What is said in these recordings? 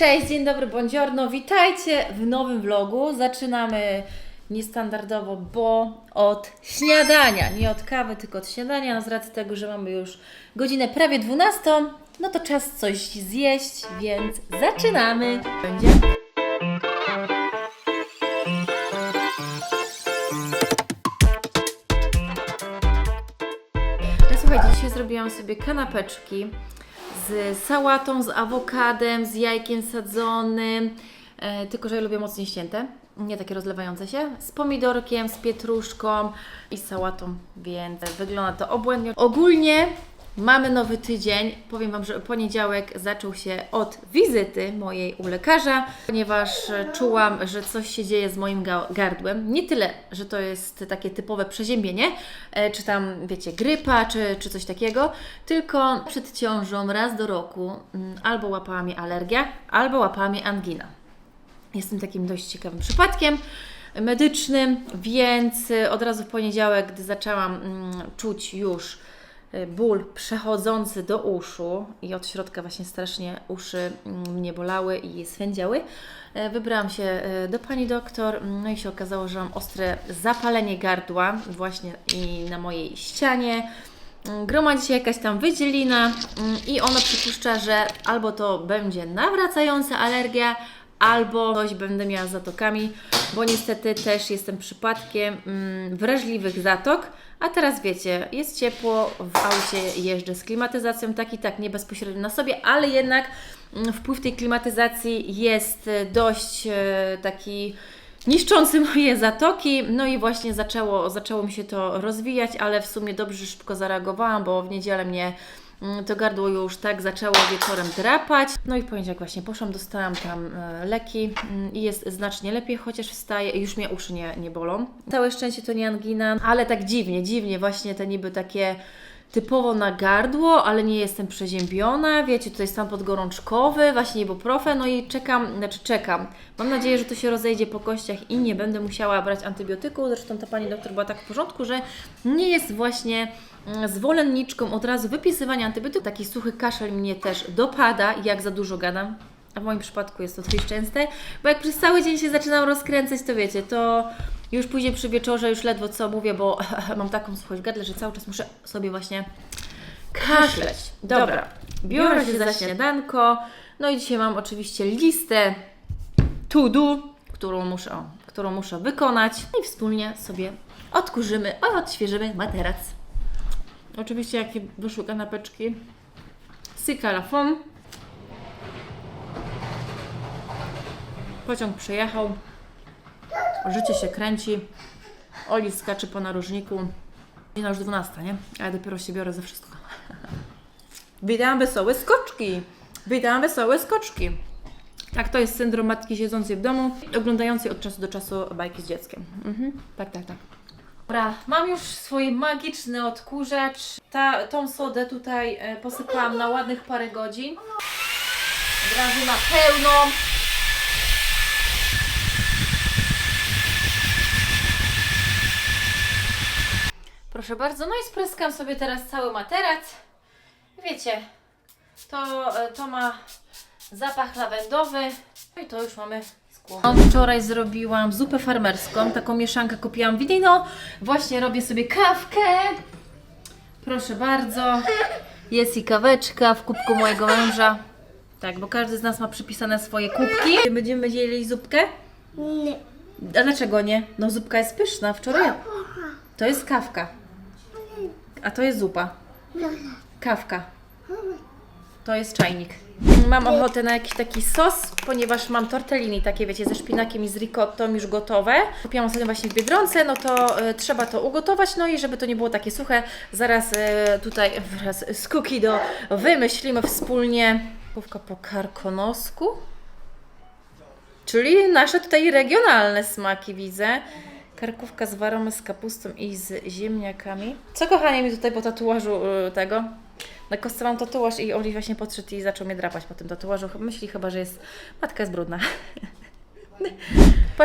Cześć, dzień dobry, buongiorno, witajcie w nowym vlogu. Zaczynamy niestandardowo, bo od śniadania, nie od kawy, tylko od śniadania, no z racji tego, że mamy już godzinę prawie 12, no to czas coś zjeść, więc zaczynamy. Będzie? Ja, Słuchajcie, dzisiaj zrobiłam sobie kanapeczki z sałatą, z awokadem, z jajkiem sadzonym, e, tylko że ja lubię mocniej ścięte, nie takie rozlewające się, z pomidorkiem, z pietruszką i z sałatą, więc wygląda to obłędnie. Ogólnie mamy nowy tydzień. Powiem Wam, że poniedziałek zaczął się od wizyty mojej u lekarza, ponieważ e, czułam, że coś się dzieje z moim ga- gardłem. Nie tyle, że to jest takie typowe przeziębienie, e, czy tam, wiecie, grypa, czy, czy coś takiego, tylko przed ciążą raz do roku mm, albo łapała mnie alergia, albo łapała mnie angina. Jestem takim dość ciekawym przypadkiem medycznym, więc y, od razu w poniedziałek, gdy zaczęłam mm, czuć już ból przechodzący do uszu i od środka właśnie strasznie uszy mm, mnie bolały i swędziały, e, wybrałam się e, do pani doktor, no i się okazało, że mam ostre zapalenie gardła właśnie i na mojej ścianie. Mm, Gromadzi się jakaś tam wydzielina mm, i ona przypuszcza, że albo to będzie nawracająca alergia, albo coś będę miała z zatokami, bo niestety też jestem przypadkiem mm, wrażliwych zatok. A teraz wiecie, jest ciepło, w aucie jeżdżę z klimatyzacją, tak i tak, nie bezpośrednio na sobie, ale jednak mm, wpływ tej klimatyzacji jest e, dość e, taki niszczący moje zatoki. No i właśnie zaczęło, zaczęło mi się to rozwijać, ale w sumie dobrze szybko zareagowałam, bo w niedzielę mnie to gardło już tak zaczęło wieczorem drapać. No i w poniedziałek właśnie poszłam, dostałam tam e, leki mm, i jest znacznie lepiej, chociaż wstaje, już mnie uszy nie, nie bolą. Całe szczęście to nie angina, ale tak dziwnie, dziwnie właśnie te niby takie typowo na gardło, ale nie jestem przeziębiona. Wiecie, tutaj stan podgorączkowy, właśnie ibuprofen, no i czekam, znaczy czekam. Mam nadzieję, że to się rozejdzie po kościach i nie będę musiała brać antybiotyku. Zresztą ta pani doktor była tak w porządku, że nie jest właśnie mm, zwolenniczką od razu wypisywania antybiotyku. Taki suchy kaszel mnie też dopada, jak za dużo gadam. A w moim przypadku jest to dość częste, bo jak przez cały dzień się zaczynam rozkręcać, to wiecie, to już później przy wieczorze już ledwo co mówię, bo mam taką suchość w gardle, że cały czas muszę sobie właśnie kaszleć. Dobra, biorę się za śniadanko. No i dzisiaj mam oczywiście listę to do, którą muszę, którą muszę wykonać i wspólnie sobie odkurzymy, odświeżymy materac. Oczywiście jakie wyszły kanapeczki. Sika la femme. Pociąg przejechał. Życie się kręci. Oli skacze po narożniku. Godzina już 12, nie? A ja dopiero się biorę ze wszystko. Witam wesołe skoczki. Witam wesołe skoczki. Tak, to jest syndrom matki siedzącej w domu, oglądającej od czasu do czasu bajki z dzieckiem. Mhm. Tak, tak, tak. Dobra, mam już swój magiczny odkurzacz. Ta, tą sodę tutaj e, posypałam na ładnych parę godzin. Od razu na pełną. Proszę bardzo, no i spryskam sobie teraz cały materac. Wiecie, to, e, to ma zapach lawendowy. No i to już mamy skło. Wczoraj zrobiłam zupę farmerską, taką mieszankę kupiłam w Lidino. Właśnie robię sobie kawkę. Proszę bardzo. Jest i kaweczka w kubku mojego męża. Tak, bo każdy z nas ma przypisane swoje kubki. Będziemy dzielili zupkę? Nie. A dlaczego nie? No zupka jest pyszna, wczoraj. To jest kawka. A to jest zupa. Kawka. To jest czajnik. Mam ochotę na jakiś taki sos, ponieważ mam tortellini takie, wiecie, ze szpinakiem i z ricottą już gotowe. Kupiłam ostatnio właśnie w Biedronce, no to e, trzeba to ugotować, no i żeby to nie było takie suche, zaraz e, tutaj wraz z Cookie do wymyślimy wspólnie. Kówka po karkonosku. Czyli nasze tutaj regionalne smaki widzę. Karkówka z warą z kapustą i z ziemniakami. Co kochanie mi tutaj po tatuażu y, tego? Na kostce mam tatuaż i Oli właśnie podszedł i zaczął mnie drapać po tym tatuażu. Myśli chyba, że jest matka jest brudna.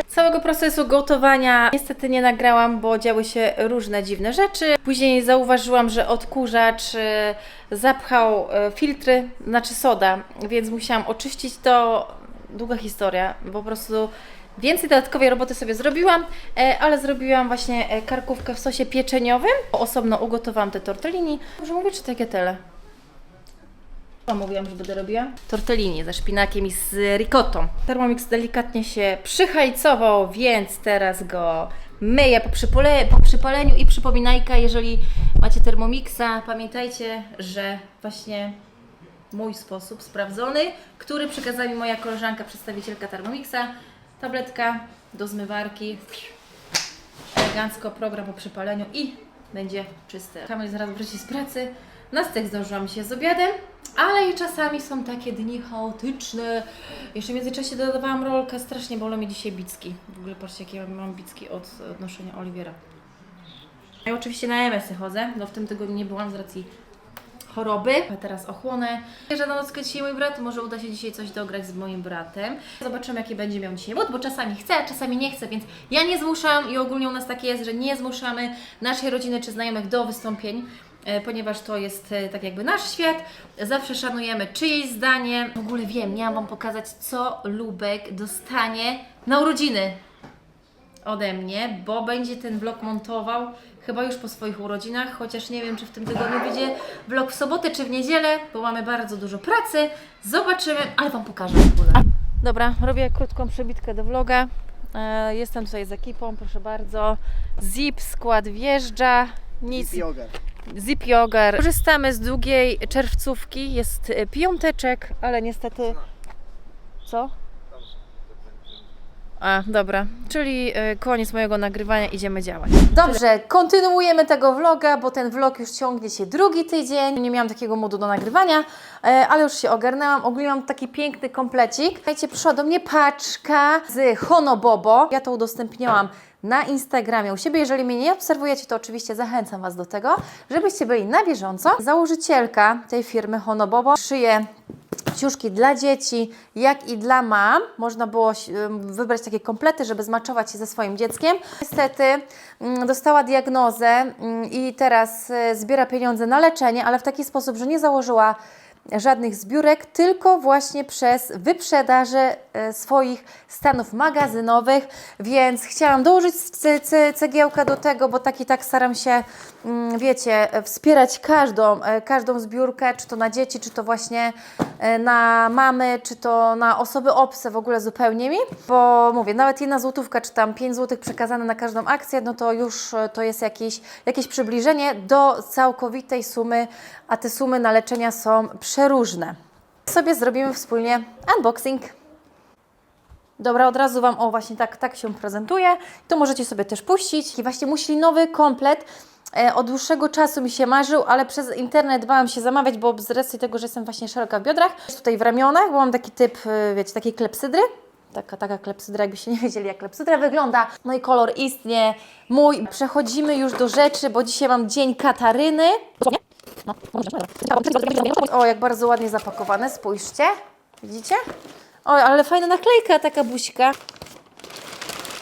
Całego procesu gotowania niestety nie nagrałam, bo działy się różne dziwne rzeczy. Później zauważyłam, że odkurzacz y, zapchał y, filtry, znaczy soda, więc musiałam oczyścić to. długa historia, po prostu więcej dodatkowej roboty sobie zrobiłam, e, ale zrobiłam właśnie e, karkówkę w sosie pieczeniowym. Osobno ugotowałam te tortellini. Może mówię, czy tagliatelle? Co mówiłam, że będę robiła? Tortellini ze szpinakiem i z ricottą. Thermomix delikatnie się przyhajcował, więc teraz go myję po, przypole, po przypaleniu i przypominajka, jeżeli macie Thermomixa, pamiętajcie, że właśnie mój sposób sprawdzony, który przekazała mi moja koleżanka, przedstawicielka Thermomixa, tabletka do zmywarki, elegancko program po przypaleniu i będzie czysty. Kamil zaraz wróci z pracy, na zdążyłam się z obiadem, ale i czasami są takie dni chaotyczne. Jeszcze w międzyczasie dodawałam rolkę, strasznie bolą mi dzisiaj bicki. W ogóle patrzcie jakie ja mam bicki od odnoszenia Oliwiera. Ja oczywiście na MS-y chodzę, no w tym tygodniu nie byłam z racji choroby. A teraz ochłonę. Że na nockę dzisiaj mój brat, może uda się dzisiaj coś dograć z moim bratem. Zobaczymy jaki będzie miał dzisiaj mód, bo czasami chce, a czasami nie chce, więc ja nie zmuszam i ogólnie u nas takie jest, że nie zmuszamy naszej rodziny czy znajomych do wystąpień. E, Ponieważ to jest e, tak jakby nasz świat, zawsze szanujemy czyjeś zdanie. W ogóle wiem, miałam Wam pokazać, co Lubek dostanie na urodziny ode mnie, bo będzie ten vlog montował chyba już po swoich urodzinach, chociaż nie wiem, czy w tym tygodniu będzie vlog w sobotę czy w niedzielę, bo mamy bardzo dużo pracy. Zobaczymy, ale Wam pokażę w ogóle. Dobra, robię krótką przebitkę do vloga. E, Jestem tutaj z ekipą, proszę bardzo. Zip, skład wjeżdża, nic, Yoga. Zip Yogar. Korzystamy z długiej czerwcówki, jest e, piąteczek, ale niestety... Co? A, dobra, czyli e, koniec mojego nagrywania, idziemy działać. Dobrze, kontynuujemy tego vloga, bo ten vlog już ciągnie się drugi tydzień. Nie miałam takiego modu do nagrywania, e, ale już się ogarnęłam. Ogólnie mam taki piękny komplecik. Słuchajcie, przyszła do mnie paczka z Honobobo. Ja to udostępniałam na Instagramie u siebie. Jeżeli mnie nie obserwujecie, to oczywiście zachęcam Was do tego, żebyście byli na bieżąco. Założycielka tej firmy Honobobo szyje ciuszki dla dzieci, jak i dla mam. Można było wybrać takie komplety, żeby zmaczować się ze swoim dzieckiem. Niestety mm, dostała diagnozę mm, i teraz y, zbiera pieniądze na leczenie, ale w taki sposób, że nie założyła żadnych zbiórek, tylko właśnie przez wyprzedaże e, swoich stanów magazynowych, więc chciałam dołożyć ce- ce- cegiełkę do tego, bo tak i tak staram się, wiecie, e, wspierać każdą, e, każdą zbiórkę, czy to na dzieci, czy to właśnie e, na mamy, czy to na osoby obce w ogóle zupełnie mi, bo mówię, nawet jedna złotówka, czy tam 5 złotych przekazane na każdą akcję, no to już to jest jakieś, jakieś przybliżenie do całkowitej sumy, a te sumy na leczenia są przeróżne. Sobie zrobimy wspólnie unboxing. Dobra, od razu Wam, o właśnie tak, tak się prezentuje. To możecie sobie też puścić. I właśnie muślinowy komplet. E, od dłuższego czasu mi się marzył, ale przez internet bałam się zamawiać, bo z racji tego, że jestem właśnie szeroka w biodrach, tutaj w ramionach, bo mam taki typ, e, wiecie, takiej klepsydry. Taka, taka klepsydra, jakbyście nie wiedzieli, jak klepsydra wygląda. No i kolor istnie mój. Przechodzimy już do rzeczy, bo dzisiaj mam dzień Kataryny. O, jak bardzo ładnie zapakowane, spójrzcie. Widzicie? O, ale fajna naklejka, taka buźka.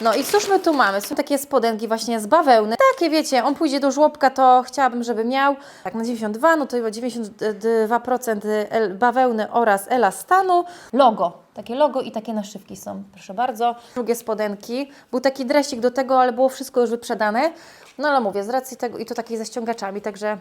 No i cóż my tu mamy? Są takie spodenki właśnie z bawełny. Takie wiecie, on pójdzie do żłobka, to chciałabym, żeby miał. Tak, na 92, no to chyba 92% el- bawełny oraz elastanu. Logo. Takie logo i takie naszywki są, proszę bardzo. Drugie spodenki. Był taki dresik do tego, ale było wszystko już wyprzedane. No ale mówię, z racji tego i to takie ze ściągaczami, także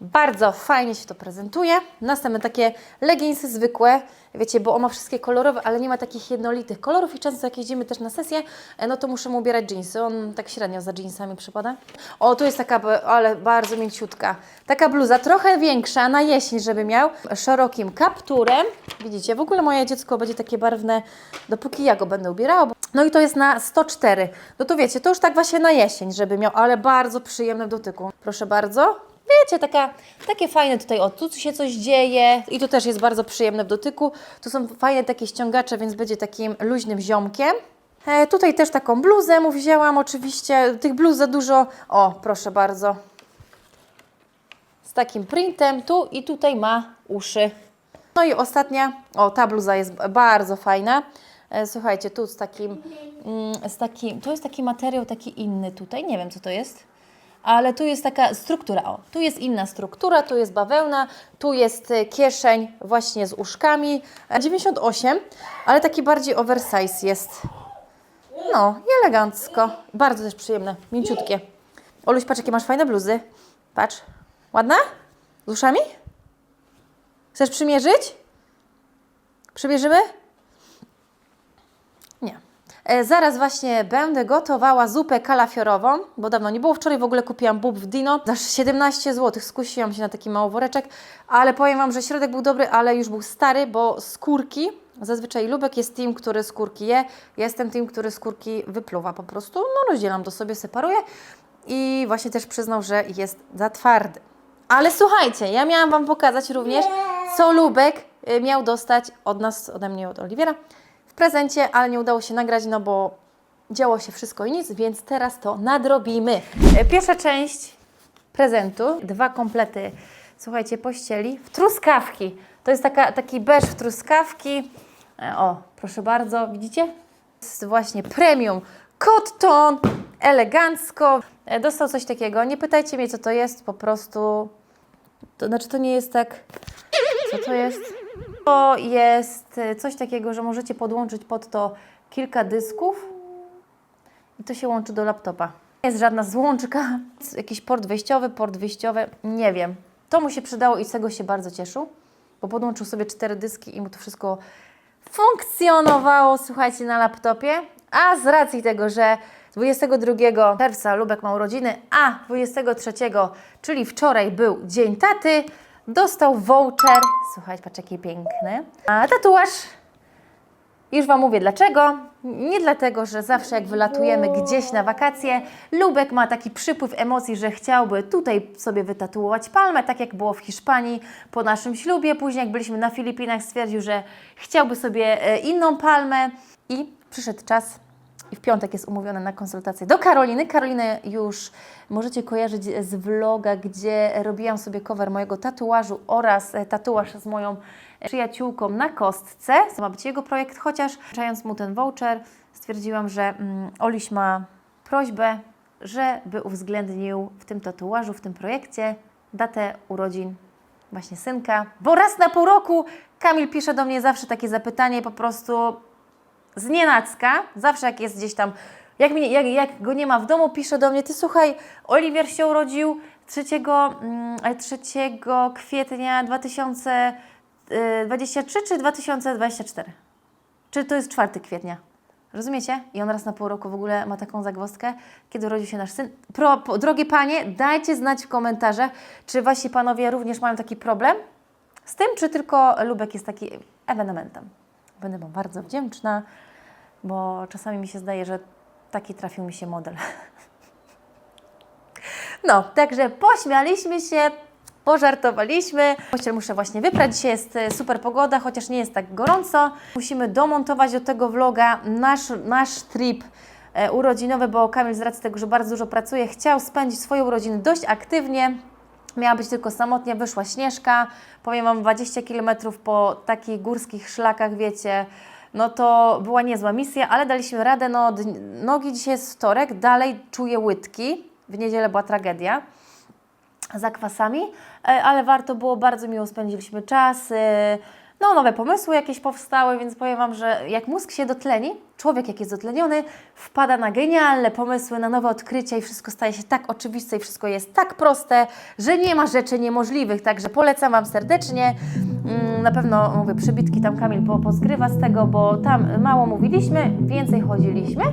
bardzo fajnie się to prezentuje. Następne takie leginsy zwykłe, wiecie, bo on ma wszystkie kolorowe, ale nie ma takich jednolitych kolorów i często jak jedziemy też na sesję, e, no to muszę mu ubierać jeansy. On tak średnio za jeansami przypada. O, tu jest taka, ale bardzo mięciutka. Taka bluza, trochę większa na jesień, żeby miał, szerokim kapturem. Widzicie, w ogóle moje dziecko będzie takie barwne, dopóki ja go będę ubierała. No i to jest na 104. No to wiecie, to już tak właśnie na jesień, żeby miał, ale bardzo przyjemne w dotyku. Proszę bardzo. Wiecie, taka, takie fajne tutaj, o tu się coś dzieje i to też jest bardzo przyjemne w dotyku. Tu są fajne takie ściągacze, więc będzie takim luźnym ziomkiem. E, tutaj też taką bluzę mu wzięłam oczywiście, tych bluz za dużo. O, proszę bardzo. Z takim printem tu i tutaj ma uszy. No i ostatnia, o ta bluza jest bardzo fajna. E, Słuchajcie, tu z takim, mm, z takim, to jest taki materiał taki inny tutaj, nie wiem co to jest ale tu jest taka struktura. O, tu jest inna struktura, tu jest bawełna, tu jest e, kieszeń właśnie z uszkami. E, 98, ale taki bardziej oversize jest. No, elegancko. Bardzo też przyjemne, mięciutkie. Oluś, patrz, jakie masz fajne bluzy. Patrz. Ładna? Z uszami? Chcesz przymierzyć? Przymierzymy? E, zaraz właśnie będę gotowała zupę kalafiorową, bo dawno nie było. Wczoraj w ogóle kupiłam bób w Dino za 17 zł. Skusiłam się na taki mały woreczek, ale powiem Wam, że środek był dobry, ale już był stary, bo skórki, zazwyczaj Lubek jest tym, który skórki je. Jestem tym, który skórki wypluwa po prostu. No rozdzielam to sobie, separuję i właśnie też przyznał, że jest za twardy. Ale słuchajcie, ja miałam Wam pokazać również, co Lubek y, miał dostać od nas, ode mnie, od Oliwiera w prezencie, ale nie udało się nagrać, no bo działo się wszystko i nic, więc teraz to nadrobimy. E, Pierwsza część prezentu, dwa komplety, słuchajcie, pościeli w truskawki. To jest taka, taki beż w truskawki. E, O, proszę bardzo, widzicie? jest właśnie premium cotton, elegancko. E, Dostał coś takiego. Nie pytajcie mnie, co to jest, po prostu. To znaczy, to nie jest tak. Co to jest? To jest e, coś takiego, że możecie podłączyć pod to kilka dysków i to się łączy do laptopa. Nie jest żadna złączka, jakiś port wejściowy, port wyjściowy, nie wiem. To mu się przydało i z tego się bardzo cieszył, bo podłączył sobie cztery dyski i mu to wszystko funkcjonowało, słuchajcie, na laptopie. A z racji tego, że 22 czerwca Lubek ma urodziny, a 23, czyli wczoraj był Dzień Taty, dostał voucher. Słuchajcie, patrz jaki piękny. A tatuaż już Wam mówię dlaczego. Nie dlatego, że zawsze jak wylatujemy gdzieś na wakacje, Lubek ma taki przypływ emocji, że chciałby tutaj sobie wytatuować palmę, tak jak było w Hiszpanii po naszym ślubie. Później jak byliśmy na Filipinach stwierdził, że chciałby sobie e, inną palmę i przyszedł czas i w piątek jest umówiony na konsultację do Karoliny. Karolinę już możecie kojarzyć z vloga, gdzie robiłam sobie cover mojego tatuażu oraz e, tatuaż z moją przyjaciółką na kostce. To ma być jego projekt, chociaż czając mu ten voucher, stwierdziłam, że mm, Oliś ma prośbę, żeby uwzględnił w tym tatuażu, w tym projekcie datę urodzin właśnie synka, bo raz na pół roku Kamil pisze do mnie zawsze takie zapytanie po prostu z nienacka, zawsze jak jest gdzieś tam, jak, mnie, jak, jak go nie ma w domu, pisze do mnie, ty słuchaj, Oliwier się urodził 3, mm, 3 kwietnia 2023 czy 2024? Czy to jest 4 kwietnia? Rozumiecie? I on raz na pół roku w ogóle ma taką zagwozdkę, kiedy urodził się nasz syn. Pro, po, drogie panie, dajcie znać w komentarzach, czy wasi panowie również mają taki problem z tym, czy tylko Lubek jest taki ewenementem. Będę Wam bardzo wdzięczna, bo czasami mi się zdaje, że taki trafił mi się model. No, także pośmialiśmy się, pożartowaliśmy. Pościel muszę właśnie wyprać. Dzisiaj jest e, super pogoda, chociaż nie jest tak gorąco. Musimy domontować do tego vloga nasz, nasz trip e, urodzinowy, bo Kamil z racji tego, że bardzo dużo pracuje, chciał spędzić swoje urodziny dość aktywnie. Miała być tylko samotnie, wyszła Śnieżka. Powiem Wam, 20 km po takich górskich szlakach, wiecie, no to była niezła misja, ale daliśmy radę. No, nogi dzisiaj jest wtorek, dalej czuję łydki. W niedzielę była tragedia za kwasami, e, ale warto było, bardzo miło spędziliśmy czas. No, nowe pomysły jakieś powstały, więc powiem Wam, że jak mózg się dotleni, człowiek jak jest dotleniony, wpada na genialne pomysły, na nowe odkrycia i wszystko staje się tak oczywiste i wszystko jest tak proste, że nie ma rzeczy niemożliwych. Także polecam Wam serdecznie. Mm, Na pewno, mówię, przybitki tam Kamil po, pozgrywa z tego, bo tam mało mówiliśmy, więcej chodziliśmy.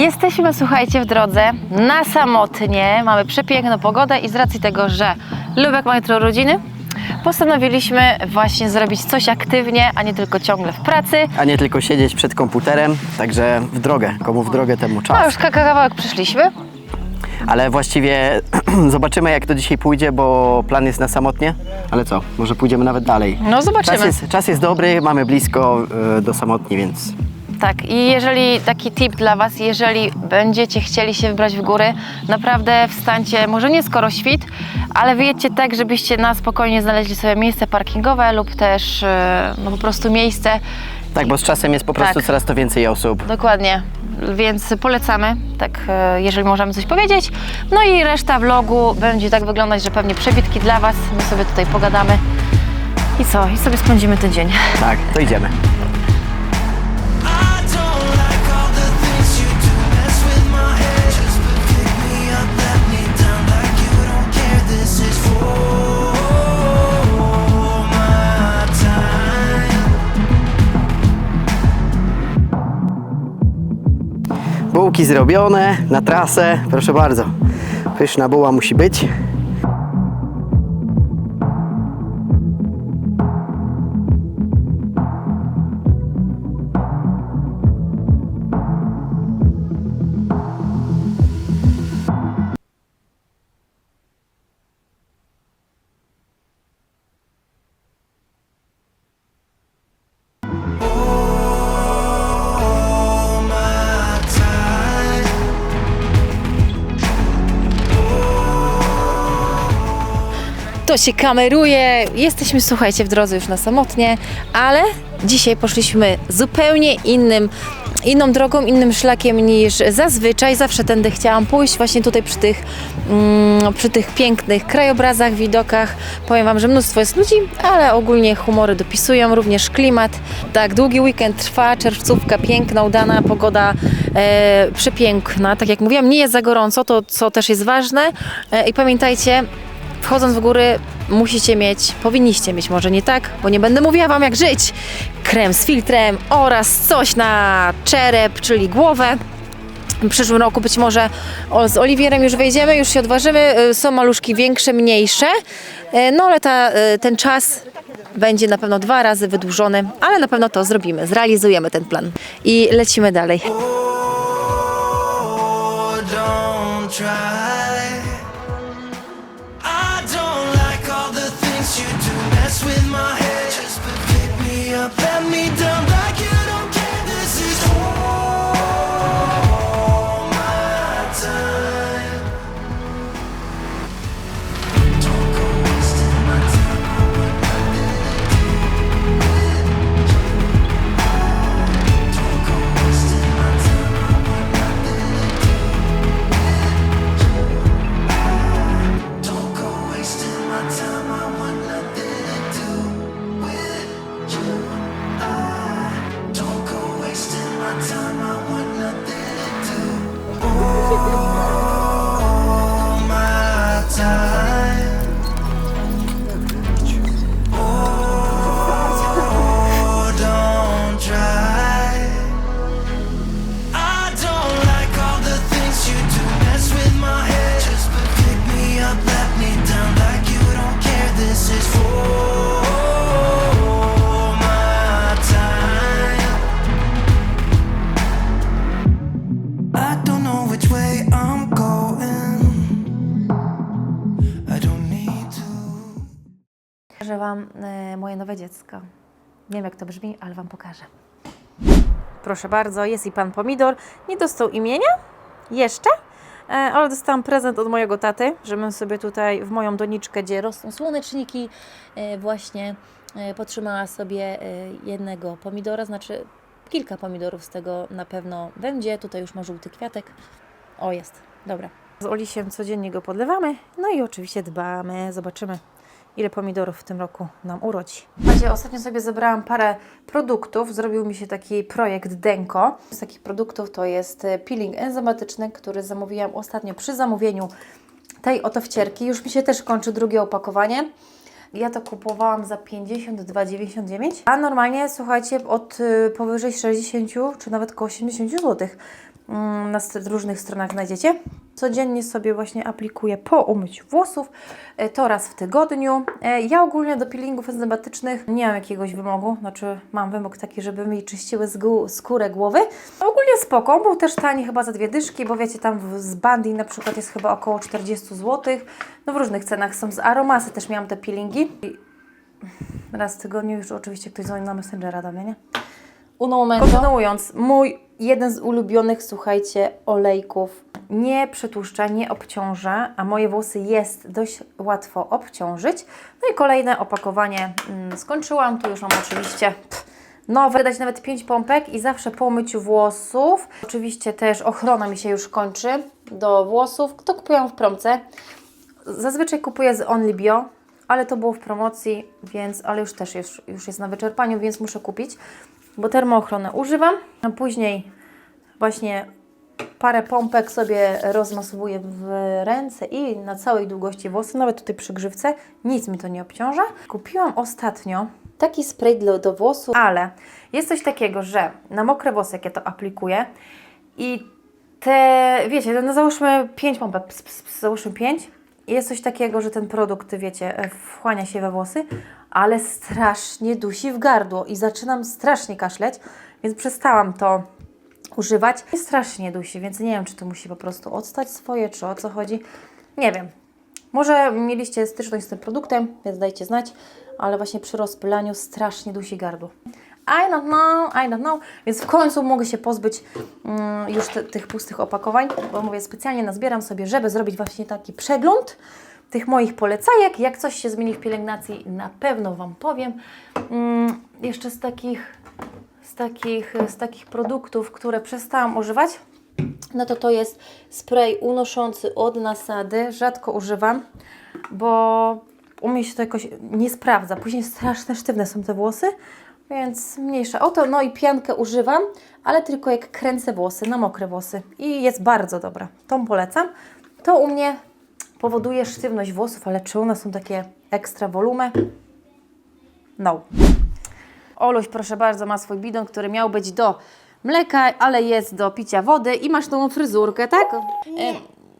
Jesteśmy, słuchajcie, w drodze na samotnie. Mamy przepiękną pogodę i z racji tego, że Lubek ma jutro urodziny, postanowiliśmy właśnie zrobić coś aktywnie, a nie tylko ciągle w pracy. a nie tylko siedzieć przed komputerem, także w drogę, komu w drogę temu No czas. już ka- kawałek przyszliśmy. Ale właściwie zobaczymy jak to dzisiaj pójdzie, bo plan jest na samotnie. Ale co, może pójdziemy nawet dalej. No zobaczymy. Czas jest, czas jest dobry, mamy blisko e, do samotni, więc Tak, i jeżeli taki tip dla Was, jeżeli będziecie chcieli się wybrać w góry, naprawdę wstańcie, może nie skoro świt, ale wyjedźcie tak, żebyście na spokojnie znaleźli sobie miejsce parkingowe lub też e, no, po prostu miejsce. Tak, bo z czasem jest po prostu Tak. coraz to więcej osób. Dokładnie, więc polecamy, tak e, jeżeli możemy coś powiedzieć. No i reszta vlogu będzie tak wyglądać, że pewnie przebitki dla Was, my sobie tutaj pogadamy. I co? I sobie spędzimy ten dzień. Tak, to idziemy. Bułki zrobione, na trasę, proszę bardzo. Pyszna buła musi być. Się kameruje. Jesteśmy, słuchajcie, w drodze już na samotnie, ale dzisiaj poszliśmy zupełnie innym, inną drogą, innym szlakiem niż zazwyczaj. Zawsze tędy chciałam pójść, właśnie tutaj przy tych, mm, przy tych pięknych krajobrazach, widokach. Powiem Wam, że mnóstwo jest ludzi, ale ogólnie humory dopisują, również klimat. Tak, długi weekend trwa, czerwcówka piękna, udana, pogoda e, przepiękna. Tak jak mówiłam, nie jest za gorąco, to co też jest ważne. E, I pamiętajcie, Wchodząc w góry musicie mieć, powinniście mieć, może nie tak, bo nie będę mówiła Wam jak żyć, krem z filtrem oraz coś na czerep, czyli głowę. W przyszłym roku być może z Oliwierem już wejdziemy, już się odważymy. Y, Są maluszki większe, mniejsze, Y, no ale ta, y, ten czas będzie na pewno dwa razy wydłużony, ale na pewno to zrobimy, zrealizujemy ten plan i lecimy dalej. Oh, Pokażę Wam e, moje nowe dziecko. Nie wiem jak to brzmi, ale Wam pokażę. Proszę bardzo, jest i Pan Pomidor. Nie dostał imienia jeszcze, e, ale dostałam prezent od mojego taty, żebym sobie tutaj w moją doniczkę, gdzie rosną słoneczniki, e, właśnie potrzymała sobie jednego pomidora, znaczy kilka pomidorów z tego na pewno będzie. Tutaj już ma żółty kwiatek. O, jest. Dobra. Z Olisiem codziennie go podlewamy, no i oczywiście dbamy. Zobaczymy, ile pomidorów w tym roku nam urodzi. Słuchajcie, ostatnio sobie zebrałam parę produktów. Zrobił mi się taki projekt Denko. Z takich produktów to jest e, peeling enzymatyczny, który zamówiłam ostatnio przy zamówieniu tej oto wcierki. Już mi się też kończy drugie opakowanie. Ja to kupowałam za 52,99, a normalnie, słuchajcie, od y, powyżej 60 czy nawet koło 80 zł na st- różnych stronach znajdziecie. Codziennie sobie właśnie aplikuję po umyciu włosów, e, to raz w tygodniu. E, Ja ogólnie do peelingów enzymatycznych nie mam jakiegoś wymogu, znaczy mam wymóg taki, żeby mi czyściły skórę głowy. Ogólnie spoko, był też tani chyba za dwie dyszki, bo wiecie, tam z Bandi na przykład jest chyba około 40 zł. No w różnych cenach są z Aromasy też miałam te peelingi. I raz w tygodniu już oczywiście ktoś dzwoni na Messengera do mnie, nie? Uno momento. Kontynuując, mój jeden z ulubionych, słuchajcie, olejków nie przetłuszcza, nie obciąża, a moje włosy jest dość łatwo obciążyć. No i kolejne opakowanie mm, skończyłam. Tu już mam oczywiście pff, nowe, dać nawet 5 pompek i zawsze po myciu włosów. Oczywiście też ochrona mi się już kończy do włosów. To kupiłam w promce. Zazwyczaj kupuję z Only Bio, ale to było w promocji, więc, ale już też jest, już jest na wyczerpaniu, więc muszę kupić, bo termoochronę używam, a później właśnie parę pompek sobie rozmasowuję w ręce i na całej długości włosy, nawet tutaj przy grzywce, nic mi to nie obciąża. Kupiłam ostatnio taki spray do, do włosów, ale jest coś takiego, że na mokre włosy, jak ja to aplikuję i te, wiecie, no załóżmy 5 pompek, ps, ps, ps, załóżmy 5 i jest coś takiego, że ten produkt, wiecie, wchłania się we włosy, ale strasznie dusi w gardło i zaczynam strasznie kaszleć, więc przestałam to używać. I strasznie dusi, więc nie wiem, czy to musi po prostu odstać swoje, czy o co chodzi. Nie wiem. Może mieliście styczność z tym produktem, więc dajcie znać, ale właśnie przy rozpylaniu strasznie dusi gardło. I don't know, I don't know. Więc w końcu mogę się pozbyć mm, już te, tych pustych opakowań, bo mówię, specjalnie nazbieram sobie, żeby zrobić właśnie taki przegląd tych moich polecajek. Jak coś się zmieni w pielęgnacji, na pewno Wam powiem. Mm, jeszcze z takich, z, takich, z takich produktów, które przestałam używać, no to to jest spray unoszący od nasady. Rzadko używam, bo u mnie się to jakoś nie sprawdza. Później straszne sztywne są te włosy, więc mniejsza o to. No i piankę używam, ale tylko jak kręcę włosy, na mokre włosy. I jest bardzo dobra. Tą polecam. To u mnie powoduje sztywność włosów, ale czy one są takie ekstra wolumy? No. Oluś, proszę bardzo, ma swój bidon, który miał być do mleka, ale jest do picia wody i masz tą fryzurkę, tak? Nie.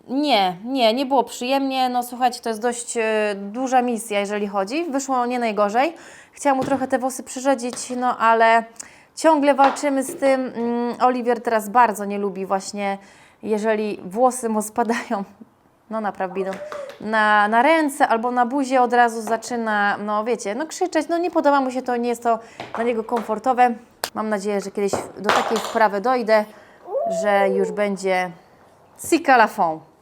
Nie, nie, nie było przyjemnie. No słuchajcie, to jest dość e, duża misja, jeżeli chodzi. Wyszło nie najgorzej. Chciałam mu trochę te włosy przyrzedzić, no ale ciągle walczymy z tym. Mm, Oliwier teraz bardzo nie lubi właśnie, jeżeli włosy mu spadają no naprawdę bidon, na, na ręce albo na buzie od razu zaczyna, no wiecie, no krzyczeć, no nie podoba mu się to, nie jest to dla niego komfortowe. Mam nadzieję, że kiedyś do takiej wprawy dojdę, że już będzie sika la fond.